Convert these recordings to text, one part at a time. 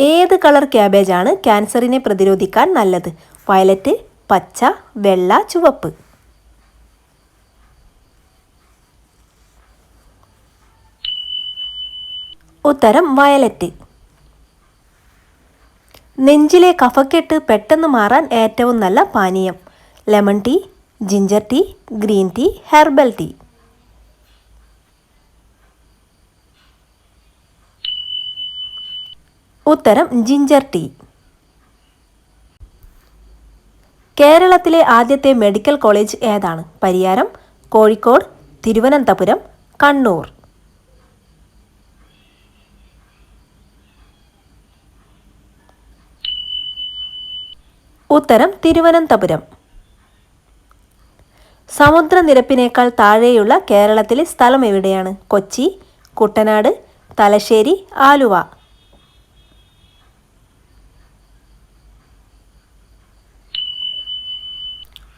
ഏത് കളർ ക്യാബേജാണ് ക്യാൻസറിനെ പ്രതിരോധിക്കാൻ നല്ലത്? വയലറ്റ് പച്ച വെള്ള ചുവപ്പ്. ഉത്തരം വയലറ്റ്. നെഞ്ചിലെ കഫക്കെട്ട് പെട്ടെന്ന് മാറാൻ ഏറ്റവും നല്ല പാനീയം. Lemon tea ginger tea green tea herbal tea. ഉത്തരം ജിഞ്ചർ ടീ. കേരളത്തിലെ ആദ്യത്തെ മെഡിക്കൽ കോളേജ് ഏതാണ്? പരിയാരം കോഴിക്കോട് തിരുവനന്തപുരം കണ്ണൂർ. ഉത്തരം തിരുവനന്തപുരം. സമുദ്രനിരപ്പിനേക്കാൾ താഴെയുള്ള കേരളത്തിലെ സ്ഥലം എവിടെയാണ്? കൊച്ചി കുട്ടനാട് തലശ്ശേരി ആലുവ.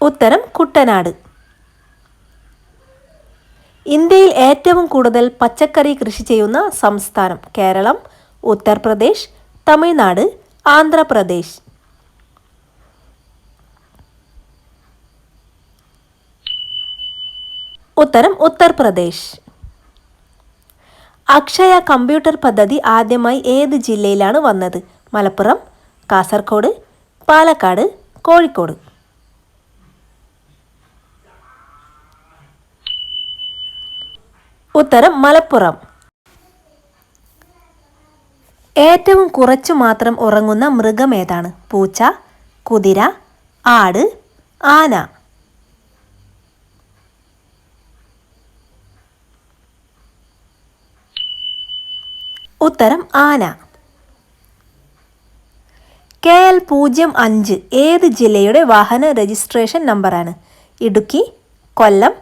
ഉത്തരം കുട്ടനാട്. ഇന്ത്യയിൽ ഏറ്റവും കൂടുതൽ പച്ചക്കറി കൃഷി ചെയ്യുന്ന സംസ്ഥാനം കേരളം ഉത്തർപ്രദേശ് തമിഴ്നാട് ആന്ധ്രാപ്രദേശ്. ഉത്തരം ഉത്തർപ്രദേശ്. അക്ഷയ കമ്പ്യൂട്ടർ പദ്ധതി ആദ്യമായി ഏത് ജില്ലയിലാണ് വന്നത്? മലപ്പുറം കാസർഗോഡ് പാലക്കാട് കോഴിക്കോട്. ഉത്തരം മലപ്പുറം. ഏറ്റവും കുറച്ചു മാത്രം ഉറങ്ങുന്ന മൃഗം ഏതാണ്? പൂച്ച കുതിര ആട് ആന. ഉത്തരം ആന. കെ എൽ പൂജ്യം അഞ്ച് ഏത് ജില്ലയുടെ വാഹന രജിസ്ട്രേഷൻ നമ്പറാണ്? ഇടുക്കി കൊല്ലം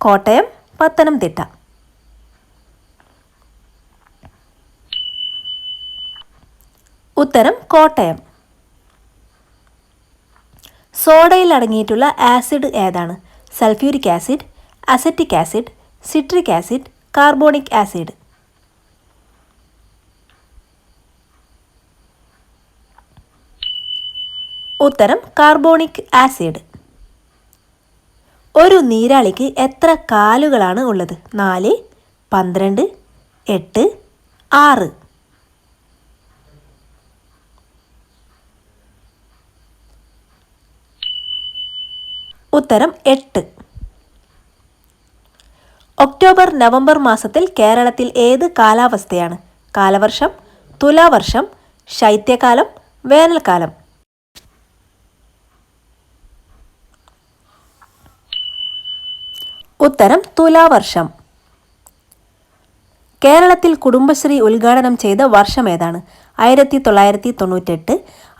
കോട്ടയം പത്തനംതിട്ട. ഉത്തരം കോട്ടയം. സോഡയിൽ അടങ്ങിയിട്ടുള്ള ആസിഡ് ഏതാണ്? Sulphuric acid acetic acid citric acid carbonic acid. ഉത്തരം കാർബോണിക് ആസിഡ്. ഒരു നീരാളിക്ക് എത്ര കാലുകളാണ് ഉള്ളത്? നാല് പന്ത്രണ്ട് എട്ട് ആറ്. ഉത്തരം എട്ട്. ഒക്ടോബർ നവംബർ മാസത്തിൽ കേരളത്തിൽ ഏത് കാലാവസ്ഥയാണ്? കാലവർഷം തുലാവർഷം ശൈത്യകാലം വേനൽക്കാലം. ഉത്തരം തുലാവർഷം. കേരളത്തിൽ കുടുംബശ്രീ ഉദ്ഘാടനം ചെയ്ത വർഷം ഏതാണ്? ആയിരത്തി തൊള്ളായിരത്തി തൊണ്ണൂറ്റെട്ട്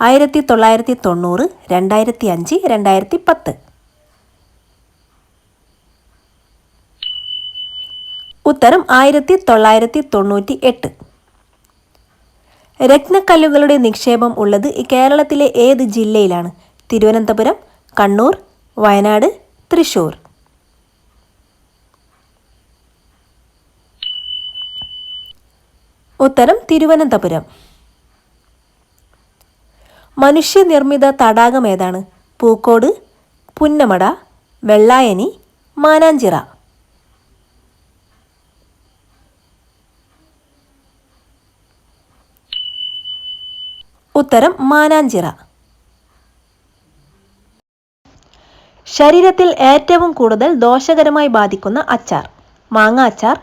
ആയിരത്തി തൊള്ളായിരത്തി തൊണ്ണൂറ് രണ്ടായിരത്തി അഞ്ച് രണ്ടായിരത്തി പത്ത് ഉത്തരം ആയിരത്തി തൊള്ളായിരത്തി തൊണ്ണൂറ്റി എട്ട് രത്നക്കല്ലുകളുടെ നിക്ഷേപം ഉള്ളത് കേരളത്തിലെ ഏത് ജില്ലയിലാണ്? തിരുവനന്തപുരം കണ്ണൂർ വയനാട് തൃശൂർ. ഉത്തരം തിരുവനന്തപുരം. മനുഷ്യനിർമ്മിത തടാകം ഏതാണ്? പൂക്കോട് പുന്നമട വെള്ളായനി മാനാഞ്ചിറ. ഉത്തരം മാനാഞ്ചിറ. ശരീരത്തിൽ ഏറ്റവും കൂടുതൽ ദോഷകരമായി ബാധിക്കുന്ന അച്ചാർ മാങ്ങ അച്ചാർ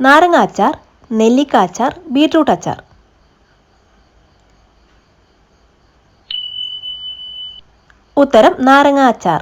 നാരങ്ങ അച്ചാർ നെല്ലിക്ക അച്ചാർ ബീട്രൂട്ട് അച്ചാർ. ഉത്തരം നാരങ്ങ അച്ചാർ.